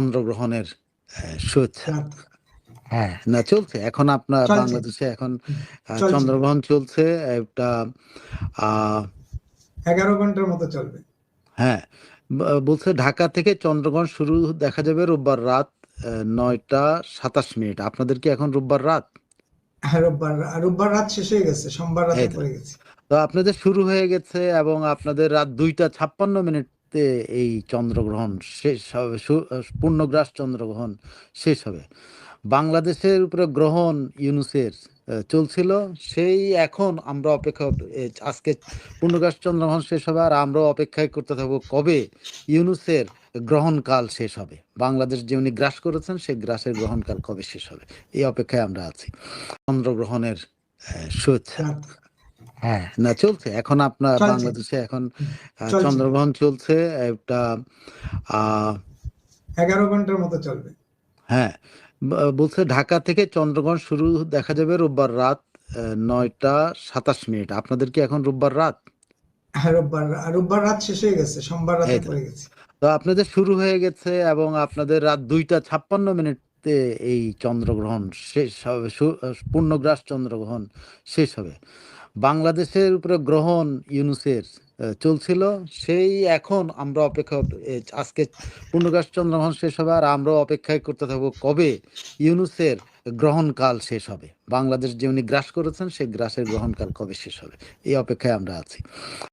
চন্দ্রগ্রহণের শুভেচ্ছা হ্যাঁ না চলছে। এখন আপনার বাংলাদেশে এখন চন্দ্রগ্রহণ চলছে। একটা এগারো ঘণ্টার মতো চলবে। হ্যাঁ বলছে ঢাকা থেকে চন্দ্রগ্রহণ শুরু দেখা যাবে রোববার রাত নয়টা সাতাশ মিনিট। আপনাদের কি এখন রোববার রাত? হ্যাঁ রোববার রোববার রাত শেষ হয়ে গেছে। সোমবার রাতে। পড়ে গেছে। তো আপনাদের শুরু হয়ে গেছে এবং আপনাদের রাত দুইটা ছাপ্পান্ন মিনিটে এই চন্দ্রগ্রহণ শেষ হবে পূর্ণগ্রাস চন্দ্রগ্রহণ শেষ হবে। বাংলাদেশের উপরে গ্রহণ ইউনুসের চলছিল। সেই এখন আমরা অপেক্ষা আজকে পূর্ণগ্রাস চন্দ্রগ্রহণ শেষ হবে আর আমরাও অপেক্ষায় করতে থাকব কবে ইউনুসের গ্রহণকাল শেষ হবে। বাংলাদেশ যে উনি গ্রাস করেছেন, সেই গ্রাসের গ্রহণকাল কবে শেষ হবে? এই অপেক্ষায় আমরা আছি। চন্দ্রগ্রহণের শুভেচ্ছা। হ্যাঁ না চলছে। এখন আপনার বাংলাদেশে এখন চন্দ্রগ্রহণ চলছে একটা আহ, এগারো ঘণ্টার মতো চলবে। হ্যাঁ বলছে ঢাকা থেকে চন্দ্রগ্রহণ শুরু দেখা যাবে রোববার রাত নয়টা সাতাশ মিনিট। আপনাদের কি এখন রোববার রাত? হ্যাঁ রোববার রোববার রাত শেষ হয়ে গেছে সোমবার রাতে পড়ে গেছে। তো আপনাদের শুরু হয়ে গেছে এবং আপনাদের রাত দুইটা ছাপ্পান্ন মিনিটে এই চন্দ্রগ্রহণ শেষ হবে পূর্ণগ্রাস চন্দ্রগ্রহণ শেষ হবে। বাংলাদেশের উপরে গ্রহণ ইউনুসের চলছিল। সেই এখন আমরা অপেক্ষা আজকে পূর্ণগ্রাস চন্দ্রগ্রহণ শেষ হবে আর আমরাও অপেক্ষায় করতে থাকব কবে ইউনুসের গ্রহণকাল শেষ হবে। বাংলাদেশ যে উনি গ্রাস করেছেন, সেই গ্রাসের গ্রহণকাল কবে শেষ হবে? এই অপেক্ষায় আমরা আছি।